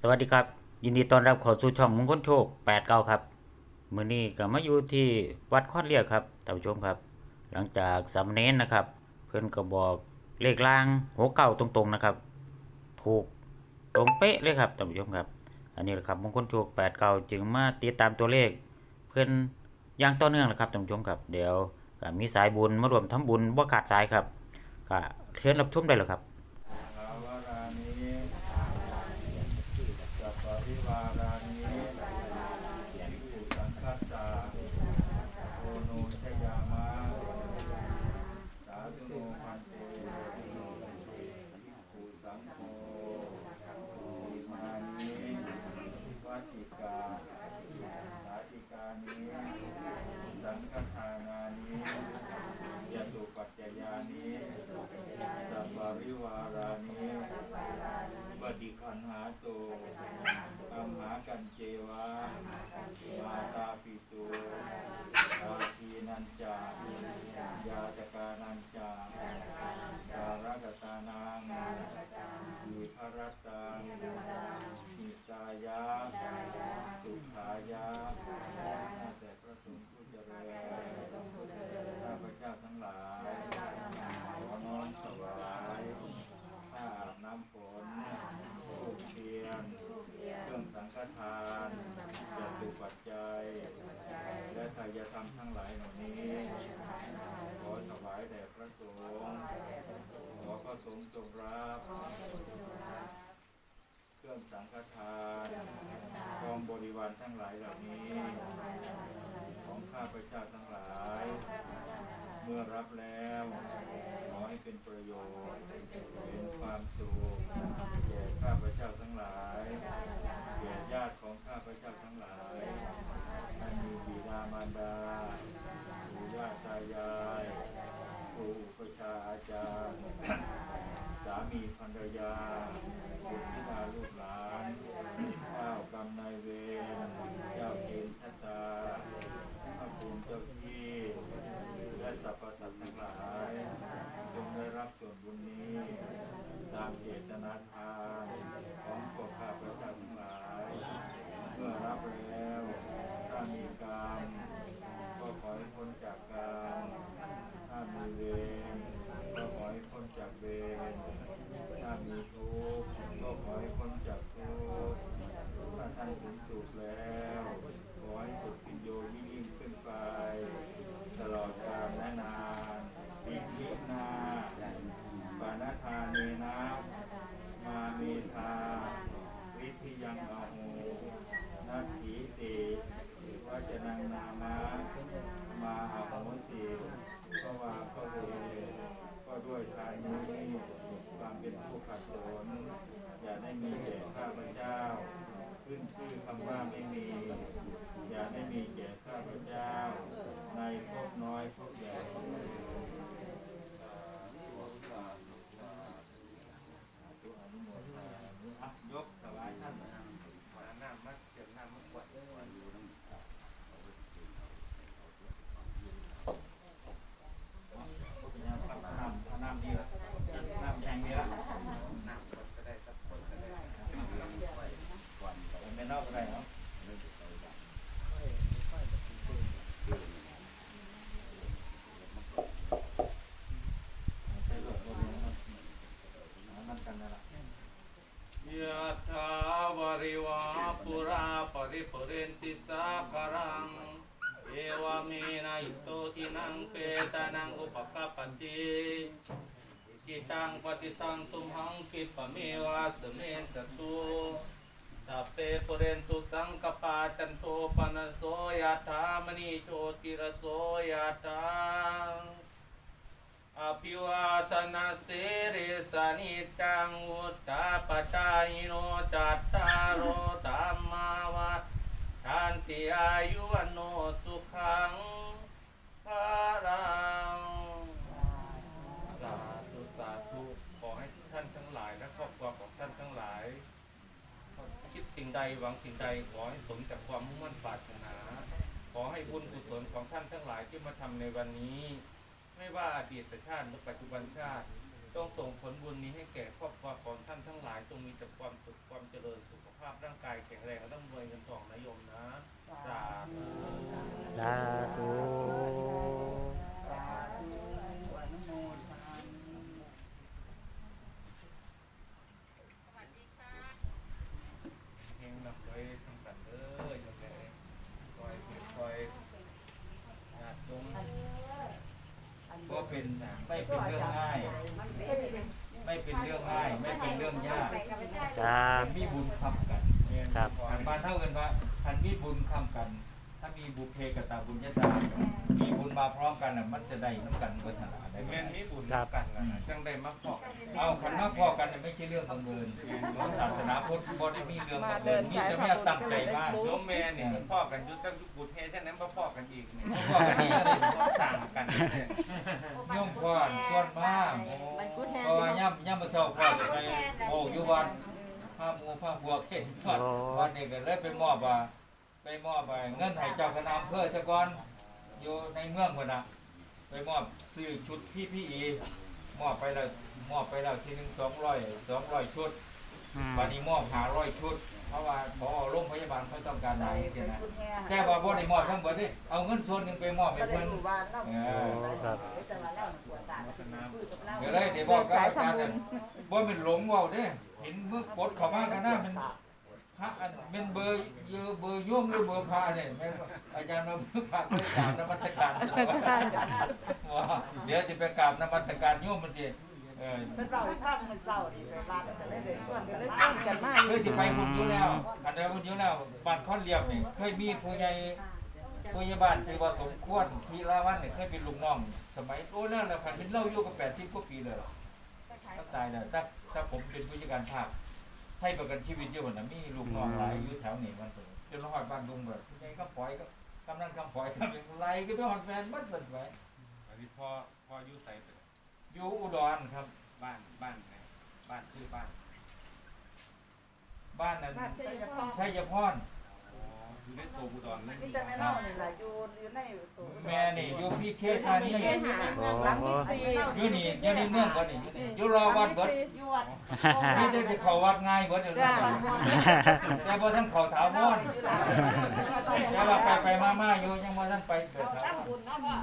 สวัสดีครับ ยินดีต้อนรับเข้าสู่ช่องมงคลโชค8เก้าครับมื้อนี้ก็มาอยู่ที่วัดคอดเรียกครับท่านผู้ชมครับ หลังจากสามเณรนะครับ เพิ่อนก็บอกเลขล่างหัวเก่าตรงๆนะครับ ถูกตรงเป๊ะเลยครับท่านผู้ชมครับ อันนี้แหละครับมงคลโชค8เก้าจึงมาติดตามตัวเลข เพิ่อนอย่างต่อเนื่องนะครับท่านผู้ชมครับ เดี๋ยวก็มีสายบุญมารวมทำบุญบ่ขาดสายครับก็เชิญรับชมได้เลยครับ ภาวรานิสัพปริวารานิภิกขุสังคัสสะโอโนชยามะสาธุโนพันเตภิกขุสังโฆอิมานิวัชิกาสาธิกานิสังฆทานานิยตุปัจจยานิ สัพปริวารานิปฏิคันหาโตอัมหากันเจวะมาตาปิตุวาทีนันจายาตกานันจาการกตานังวิภรตังหิตายะสุขายะข้าแต่พระสงฆ์ผู้เจริญข้าพเจ้าทั้งหลาย ขอน้อมถวายผ้าอาบน้ำฝนทูบเทียน เครื่องสัง ฆทานจตุปัจจัย และทายธรรมทั้งหลายเหล่านี้ ขอถวายแด่พระสงฆ์ขอพระสงฆ์จงรับ เครื่องสังฆทานกองบริวารทั้งหลายเหล่านี้ ของข้าพเจ้าทั้งหลาย เมื่อรับแล้วขอให้เป็นประโยชน์ เป็นความสุขแก่ข้าพเจ้าทั้งหลายแก่ญาติ ของข้าพเจ้าทั้งหลายท่านมีบิดามารดาปู่ย่าตายายครูอุปชฌาย์อาจารย์ สามีภรรยาบุตรธิดาลูกหลานเจ้ากรรมนายเวรเจ้าเกณฑ์ชะตาพระภูมิเจ้าที่ และสรรพสัตว์ทั้งหลายจงได้รับส่วนบุญนี้ ตามเจตนาทานของพวกข้าพเจ้าทั้งหลาย เมื่อรับแล้วถ้ามีกรรมก็ขอให้พ้นจากกรรมถ้ามีเวรก็ขอให้พ้นจากเวรถ้ามีทุกข์ก็ขอให้พ้นจากทุกข์ถ้าท่านถึงสุขแล้ว ขอให้สุขปิญโยยิ่งยิ่งขึ้นไป ตลอดกาลและนานปิณินาปานาทาเนนะ มาเมธาวิธิยังอาหูนักขีติวัจนังนามะมาอาโหสิก็วาก็เวก็ด้วยทานนี้ความเป็นผู้ขัดสนอย่าได้มีแก่ข้าพเจ้า ขึ้นชื่อคำว่าไม่มี อย่าได้มีแก่ข้าพเจ้า ในภพน้อยภพใหญ่อะยกถวายท่านน้ำมัดเก็บน้ำมัดกวาดน้ำน้ำดีละน้ำแข็งดีละน้ำก็ได้สักคนก็ได้ไม่นอกก็ได้เนาะ ยะถาวาริวาปุราปริปุเรนติสาคารัง เอวเมนะอิโตทินังเปตานังอุปกปปติ สังปฏิตังตุมหังคิปะเมวะสเมตตุสัพเพปุเรนตุสังกปาจันโทปนโสยะถามณีโชติรโสยะถาอภิวาสนาเสริสนิจังวุฒาปชายโนจัตตารโอธรรมาวัฏทันติอายุวันโนสุขงภารังสาธุสาธุขอให้ท่านทั้งหลายและครอบครัวของท่านทั้งหลาย คิดสิ่งใด หวังสิ่งใดขอให้สมจากความมุ่งมั่นปรารถนา ขอให้บุญกุศลของท่านทั้งหลายที่มาทำในวันนี้ ไม่ว่าอดีตชาติหรือปัจจุบันชาติต้องส่งผลบุญนี้ให้แก่ครอบครัวของท่านทั้งหลายจงมีแต่ความสุขความเจริญสุขภาพแรงก็ต้องรวยเงินทองนะโยมนะสาธุสาธุ เฮงนำไว้ทั้งสัตว์เอ้ยจังเลยคอยคอยญาติโยม ก็เป็น ไม่เป็นเรื่องง่าย ไม่เป็นเรื่องง่าย ไม่เป็นเรื่องยากครับ มีบุญคำกันครับ อันบ้านเท่ากันว่าคันมีบุญคำกัน ถ้ามีบุพเพกตาบุญญาตามีบุญมาพร้อมกันน่ะมันจะได้น้ำกันเบิดขนาดได้แต่ไหมแม่นมีบุญกันนะจังได้มาพอกกันเอาขันมาพอกันน่ะไม่ใช่เรื่องบังเอิญของศาสนาพุทธบ่ได้มีเรื่องบังเอิญมีแต่แม่ตั้งใจมากโยมแม่นี่มันพ่อกันอยุตั้งยุคบุตรเฮจังนั้นมาพ่อกันอีกนี่พอกันนี่อะไรต้องสั่งกันเนี่ย โย่อมพรส่วนมากเพราะว่าย่ำย่ำมาเช้าพ่อจะไปโอ้อยู่วันผ้าหมูผ้าบัวเข็นก่อนวันนี้ก็เลยไปมอบว่าไปมอบไปเงินให้เจ้าคณะอำเภอซะก่อนอยู่ในเมืองพุ่นน่ะไปมอบซื้อชุดพี่พี่อีมอบไปแล้วมอบไปแล้วทีหนึงสองร้อยสองร้อยชุดอืม วันนี้มอบหาร้อยชุด เพราะว่าพอโรงพยาบาลเขาต้องการหลายเสียนะแค่ว่าบ่ได้มอบทั้งหมดดิเอาเงินส่วนหนึ่งไปมอบให้เพิ่นเออครับเดี๋ยวเลยเดี๋ยวบอกกับอาจารย์นั่นบ่เป็นหลงเว้าเด้เห็นมือกดเข้ามากันหน้ามันพระอันเป็นเบอร์เยอะเบอร์โยมหรือเบอร์พระเนี่ยแม่นบ่อาจารย์มาเบอร์พระไปกราบนมัสการว่าเดี๋ยวจะไปกราบนมัสการโยมมันสิ เออเป็นเราข้างมันเศร้าดีไปบ้านจะได้เลยชวนกันเลยมาจ้างกันมากเคยสิไปบุญอยู่แล้วอันใดบุญอยู่แล้วบ้านค้อนเรียบนี่เคยมีผู้ใหญ่ผู้ใหญ่บ้านชื่อว่าสมควรทีละวันนี่เคยเป็นลูกน้อง สมัยโอ้แล้วแล้วพันเป็นเล่าอยู่กับ80กว่าปีเลยถ้าตายแล้วถ้าถ้าผมเป็นผู้จัดการภาคให้ประกันชีวิตอยู่บ่าน่ะมีลูกน้องหลายอยู่แถวนี้มันเพิ่นจนฮอดบ้านลุงแบบผู้ใหญ่ก็ปล่อยก็กำนันกำปล่อยกำเป็นไรก็ไปฮอดแฟนบัดเบิดไปอันนี้พ่อพ่ออยุ่ใส่ อยู่อุดรครับ บ้านบ้านไงบ้านคือบ้าน บ้านนั้นบ้านเจ้าพ่อชัยพรอ๋ออยู่ในตัวบุดรนั่นมีนี่แต่แม่เล่านี่แหละอยู่อยู่ในตัวแม่นี่อยู่พี่เคธานีแค่หาหลังที่สี่อยู่นี่อยู่ในเมืองบ่นี่อยู่นี่อยู่รอวัดเบิดยวดนี่จะจะเข้าวัดง่ายเบิดเดี๋ยวนี้แต่บ่ทันเข้าถาวรแต่ว่าไปไปมามาอยู่ยังบ่ทันไปเกิดถาวตั้งรบุญเนาะพ่อ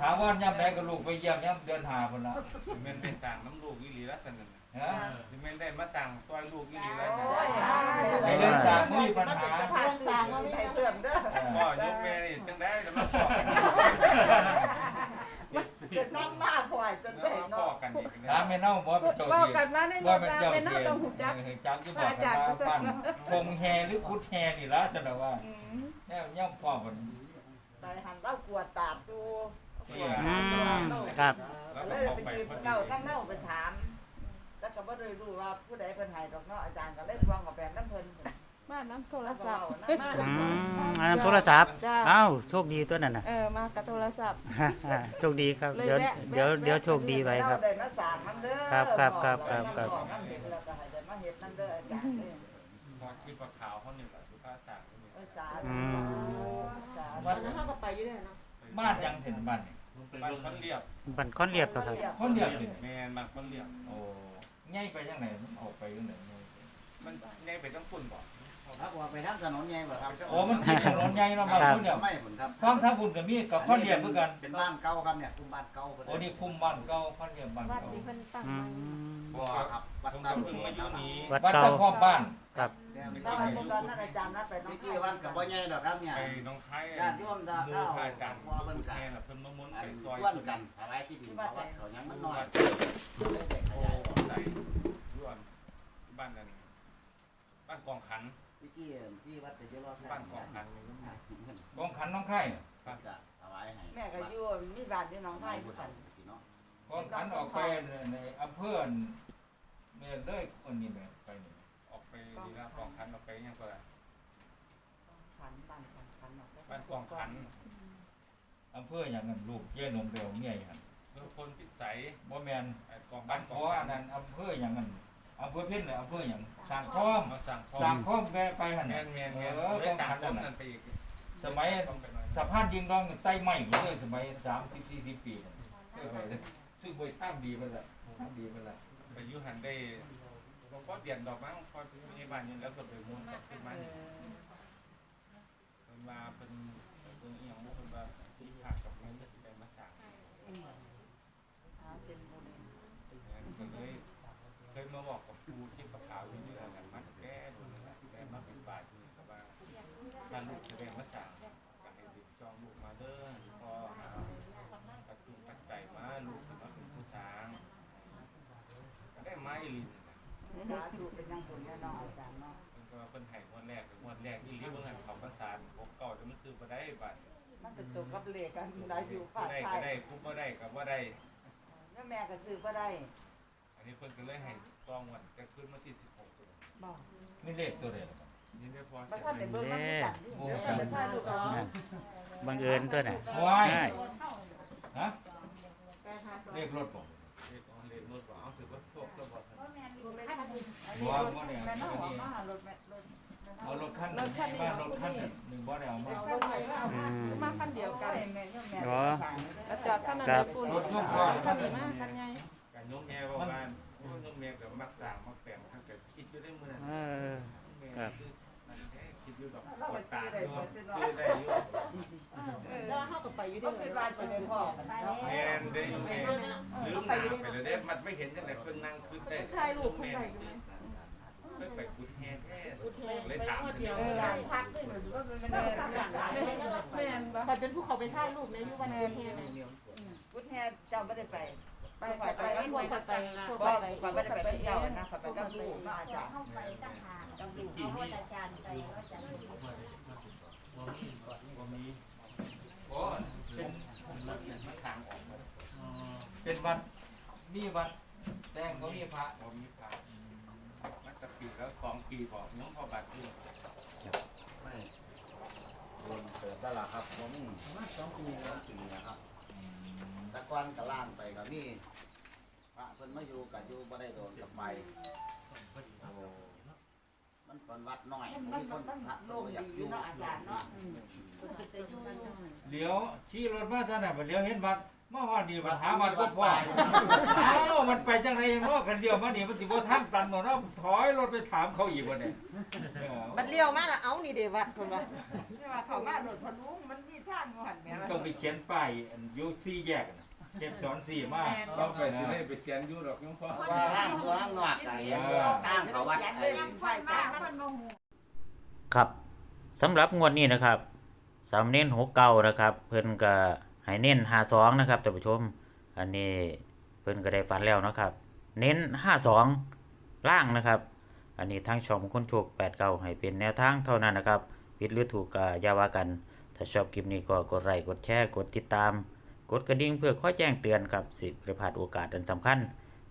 ถามว่ายามใดก็ลูกไปเยี่ยมยามเดือนหาพุ่นละแม่นได้สั่งน้ำลูกอีหลีแล้วสันนั่นฮะที่แม่นได้มาสั่งซอยลูกอีหลีแล้วไอ้เรื่องสร้างมือปัญหาทางสางว่ามีเพื่อนเด้อพ่อยกแม่นี่จังได้จะมาพ่อกันเกิดน้ำมาพ่อยจนได้มาพ่อเนาะกันอีกถามแม่เน่าบ่เป็นเจ้าว่าที่กันมาในรว่าถเป็นตาเจ้าเป็นที่น้าต้องหูจักจักอยู่บอกกันว่าบ้านคงแฮหรือกุดแฮนี่ล่ะซั่นน่ะว่าแนวย่อมพ่อเพิ่น ไปหันเล่ากลัวตาดดูอืมครับ แล้วเลก็ยเข้าไปไปยืนพอเล่าดีทั้งเล่าไปถาม แล้วก็บ่ได้รู้ว่าผู้ใดเป็นไห้ดอกเนาะอาจารย์ก็เลยฟังกับแฟนน้ำเพิ่นมาน้ำโทรแล้วก็ศัพเว้าท์นะอืมอันนั้นโทรศัพท์จ้าเอ้าโชคดีตัวนั้นน่ะ เออมากับโทรศัพท์ โชคดีครับ เลยเดี๋ยวแวะเดี๋ยวแวะ เดี๋ยวโชคดีไปครับเราได้มาสร้างมันเด้อครับครับครับครับครับ อกน้ำเห็ดแล้วก็ให้ได้มาเฮ็ดนั่นเด้ออาจารย์เด้อพอที่ปลาขาวเขาเนี่ยแหละสุภาพสั่งนี่เออสาอืธุม สาธุวัดแล้วเขาก็ไปอยู่ด้วยเนาะบ้านยังเห็นบ้านนี่บ้านเขาเรียบบันค้อนเรียบแล้วครับ คนเดียวนี่แม่นบ้านเขาเรียบ โอ้ง่ายไปจังไหนมันออกไปจังไหนมันแน่ไปต้องฝุ่นบ่ครับว่าไปทางถนนใหญ่บ่ครับโอ้มันติดถนนใหญ่เนาะบ้านคนเดียวไม่ผลครับฟังทางบุญก็มีกับข้อนเรียบเหมือนกันเป็นบ้านเก่าครับเนี่ยคุมบ้านเก่าเพิ่นโอ้นี่คุมบ้านเก่าข้อนเรียบบ้านวัดเก่าที่เพิ่นตั้งอืมามบ่ครับวัดผมตาก็มเพิ่งมาอยู่นี้วัดวัดเก่า ตะครอบบ้านครับ เนี่ยแล้วไอ้พวกนั้นน่ะอาจารย์นัดไปน้องเมื่อกี้วันกับบ่ใหญ่ดอกครับเนี่ยไปน้องคายญาติโยมตามูข้าวพาจันทร์ว่าเพิ่นแม่กันน่ะเพิ่นมาม้วนอัไปนซอยส่วนกันถวายที่ดินเขาวัดเขายังมันน้อย โอ้ใส่ร่วนบ้านนั้นบ้านกองขัน เมื่อกี้ที่วัดแต่เจ้ารอด บ้านกองขัน กองขันน้องไข่ จะถวายให้ แม่ก็อยู่มีบ้านที่หน้องไผ่คือกัน เนาะ กองขันออกไปในอำเภอเมื่อเลยคนนี้แม่ไปนี่ ออกไปดีแล้วกองขันออกไปยังก็ได้ ขันบ้านขันขันออกไป บ้านก องขันอำเภออย่างนั้นลูกเย่นมเดียวเมียอย่างนั้นเพื่อคนพิสัยบ่แมนไอ้กองบ้าบ้านนขกอองอัขันนนั้นอำเภออย่างนั้นอำเภอเพิ่นน่ะอำเภออย่างสร้างคอมมาสั่งสร้างคอมแวะไปหั่นแมน่ะนแมนเอแมนอกเลอยงต่างขันต้นั่นนนั่น่ะนไปอีกสมัย ต้องไปหน่อยสะพานยิงดองใต้ไม้เลยสมัย30 40ปีนั่นเคยไปเลยซึ่งบ่ทางดีเพิ่นล่ะทางดีเพิ่นล่ะไปยุหันได้ผมก็เดียนดอกมั้งพอถึงในบ้านนี้แล้วก็ไปมุนกับขึ้นมานี่เพิ่นว่าเพิ่น เพิ่นอีหยังบ่เพิ่นว่าที่ภาคกับเงินที่ได้มาสร้างหาเป็นบุญก็เลยเคยมาบอกกับครูที่ประขาวอยู่นี่แหละมันแก้ดูนะแก้มาเป็นบาทนี่ครับว่าถ้าลูกจะได้มาสร้างก็ให้ติดจองลูกมาเด้อพอหาปัจจุปัจจัยมาลูกมาเป็นผู้สร้างก็ได้ไม้ลินสาธุเป็นยังบุญแน่นอนอาจารย์เนาะมันก็ว่าเพิ่นให้งวดแรกงวดแรกที่เรียกว่าเงินเขาประสานพกเก่าจะมันซื้อบ่ได้บัดมันเป็นตัวกับเลขกันได้อยู่ผู้ฝากได้ไทก็ยได้ผู้บ่ได้ก็บ่ได้ แล้วแม่ก็ซื้อบ่ได้อันนี้เพิ่นก็เลยให้จองวันจะขึ้นมาที่16ตัวบอกนี่เลขตัวเดียวนี่ได้พอบ่ทันได้เบิ่งมันคือกันนี่เดี๋ยวจะไปถ่ายรูปเอานั่นบังเอิญตัวน่ะว้ายใช่ฮะเลขรถผมเลขของเลขรถบ่เอาถือว่าโชคแล้วบ่ทันอันนี้รถแม่น้องออกมาหารถแม่รถ เอารถคันหนึ่งบ้านรถคันหนึ่งหนึ่งบ่ได้เอามาเอาไปว่าเอามามาคันเดียวกันแม่เนี่ยแม่แล้วจอดคันนั้นเลยปูนคันนี้มาคันใหญ่การยกแม่ว่าบ้านโอ้ยกแม่ก็มักสร้างมักแปลงทั้งก็คิดอยู่ได้มื้อนั้นเออแม่ครับซื้อนั่นแท้คิดอยู่ดอกเรากไปดซื้ตาอได้อยู่บ่ซื้อซื้อได้อยู่เออแล้วเฮาก็ไปอยู่ก็เด้คือว่าสิได้พ่อกันเนาะแม่นได้อยู่แม่ลืมหน้าไปเลยเด้มันไม่เห็นจังได๋เพิ่นนั่งขึ้นได้ถ่ายรูปเพิ่นได้อยู่ไหมเคยไปกุดแฮแท้อุ เทนเลยไปถามงวดเดียวเออร้านพักด้วยหนูว่ามันไม่ได้ทำหลังร้านแม่นบ่ไปเป็นผู้เขาไปถ่ายรูปในยุควันเกิดเหตุพุทธแห่เจ้าไม่ได้ไปไปไปไปไปพวกไปพวกก็ไปไปไม่ได้ไปเป็นเจ้านะไปกับลูกเนาะอาจารย์เข้าไปต่างหากกับลูกเขาว่าอาจารย์ไปว่าอาจารย์บ่มีโอ้เป็นมันมันทางออกมาเป็นวัดมีวัดแดงเขามีพระบ่มี ทางมันจะปีแล้วสองปีบอกน้องพ่อบัตรอยู่ไม่รวมเติบได้ละครับผมสองปีสองปีนะครับแต่ก่อนกับล่างไปกับนี่พระเพิ่นมาอยู่กับอยู่บ่ได้โดนกับไปมันเป็นวัดน้อยมันมีคมันนมันพระโล่งดีอยู่เนาะอาจารย์เนาะคนจะอยู่เดี๋ยวขี่รถมาท่านน่ะเดี๋ยวเห็นวัด มาฮอดดีมาหาวัดก็พอเอ้ามันไปจังไดเนาะกันเดียวมานี่มันสิบ่ทางตันบ่เนาะถอยรถไปถามเขาอีกบ่เนี่ยเออมันเลี้ยวมาแล้วเอานี่เดวัดคนว่านี่ว่าเขามาโดดพลุงมันมีทางอยู่หั่นแม่มันต้องไปเขียนป้ายอันอยู่สี่แยกน่ะเขียนสอนสี่มาต้องไปสิได้ไปเขียนอยู่ดอกน้องพ่อว่าห้างตัวห้างนอกไอ้ห้างเขาวัดไอ้ใช่จ้ามันครับสำหรับงวดนี้นะครับสามเน้นหกเก้านะครับ เพิ่นก็ ให้เน้นห้าสองนะครับท่านผู้ชม อันนี้เพิ่นก็ได้ฝันแล้วนะครับ เน้นห้าสองล่างนะครับ อันนี้ทางช่องมงคนโชคแปดเก้าให้เป็นแนวทางเท่านั้นนะครับผิดหรือถูกก็อย่าว่ากัน ถ้าชอบคลิปนี้ก็กดไลค์กดแชร์กดติดตาม กดกระดิ่งเพื่อคอแจ้งเตือนครับสิบประพลาดโอกาสอันสำคัญ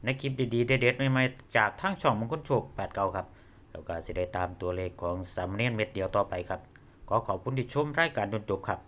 ในคลิปดีๆเด็ดๆใหม่ๆจากทางช่องมงคลโชคแปดเก้าครับแล้วก็สิได้ตามตัวเลขของสามเณรเม็ดเดียวต่อไปครับ ขอขอบคุณที่ชมรายการจนจบครับ